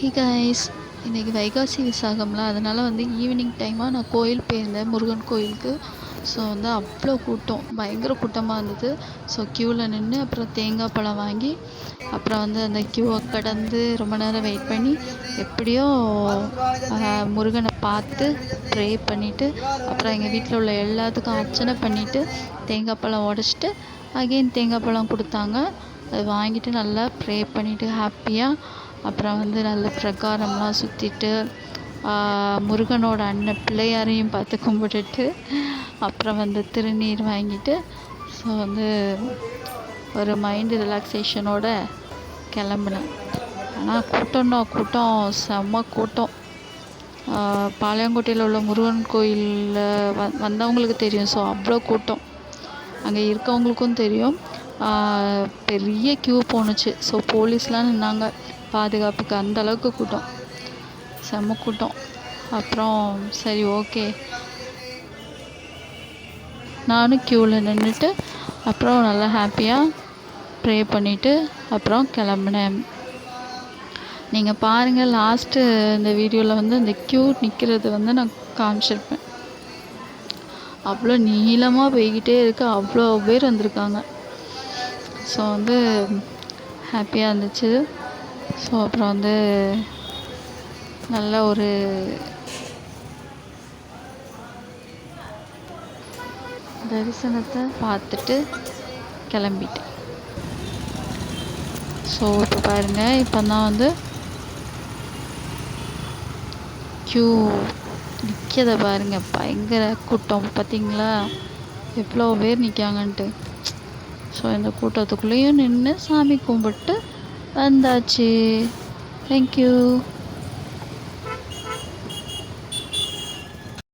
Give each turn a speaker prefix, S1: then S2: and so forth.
S1: Hey guys இன்றைக்கி வைகாசி விசாகம்ல அதனால் வந்து ஈவினிங் டைமாக நான் கோயில் போயிருந்தேன் முருகன் கோயிலுக்கு. ஸோ வந்து அவ்வளோ கூட்டம். பயங்கர கூட்டமாக இருந்தது. ஸோ க்யூவில் நின்று அப்புறம் தேங்காய் பழம் வாங்கி அப்புறம் வந்து அந்த க்யூவை கடந்து ரொம்ப நேரம் வெயிட் பண்ணி எப்படியோ முருகனை பார்த்து ப்ரே பண்ணிவிட்டு அப்புறம் எங்கள் வீட்டில் உள்ள எல்லாத்துக்கும் அர்ச்சனை பண்ணிவிட்டு தேங்காய் பழம் உடச்சிட்டு அகெயின் தேங்காய் பழம் கொடுத்தாங்க. அது வாங்கிட்டு நல்லா ப்ரே பண்ணிவிட்டு ஹாப்பியாக அப்புறம் வந்து நல்ல பிரகாரம்லாம் சுற்றிட்டு முருகனோட அண்ணன் பிள்ளையாரையும் பார்த்து கும்பிட்டுட்டு அப்புறம் வந்து திருநீர் வாங்கிட்டு ஸோ வந்து ஒரு மைண்டு ரிலாக்ஸேஷனோட கிளம்புனேன். ஆனால் கூட்டம்னா கூட்டம் செம்ம கூட்டம். பாளையங்கோட்டையில் உள்ள முருகன் கோயிலில் வ வந்தவங்களுக்கு தெரியும். ஸோ அவ்வளோ கூட்டம். அங்கே இருக்கவங்களுக்கும் தெரியும். பெரிய க்யூ போணுச்சு. ஸோ போலீஸ்லாம் நின்னாங்க. பாதுகாப்புக்கு அந்த அளவுக்கு கூட்டம். செம்ம கூட்டம். அப்புறம் சரி ஓகே நானும் க்யூவில் நின்றுட்டு அப்புறம் நல்லா ஹாப்பியாக ப்ரே பண்ணிவிட்டு அப்புறம் கிளம்புனேன். நீங்கள் பாருங்கள் லாஸ்ட்டு இந்த வீடியோவில் வந்து இந்த க்யூ நிற்கிறது வந்து நான் காமிச்சிருப்பேன். அவ்வளோ நீளமாக போய்கிட்டே இருக்கு. அவ்வளோ பேர் வந்திருக்காங்க. ஸோ வந்து ஹாப்பியாக இருந்துச்சு. ஸோ அப்புறம் வந்து நல்ல ஒரு தரிசனத்தை பார்த்துட்டு கிளம்பிட்டேன். ஸோ இப்போ பாருங்கள் இப்போ தான் வந்து க்யூ நிற்கிறத பாருங்கள் பயங்கர கூட்டம். பார்த்தீங்களா எவ்வளோ பேர் நிற்காங்கன்ட்டு ஸோ இந்த கூட்டத்துக்குள்ளேயும் நின்று சாமி கும்பிட்டு வந்தாச்சு. தேங்க்யூ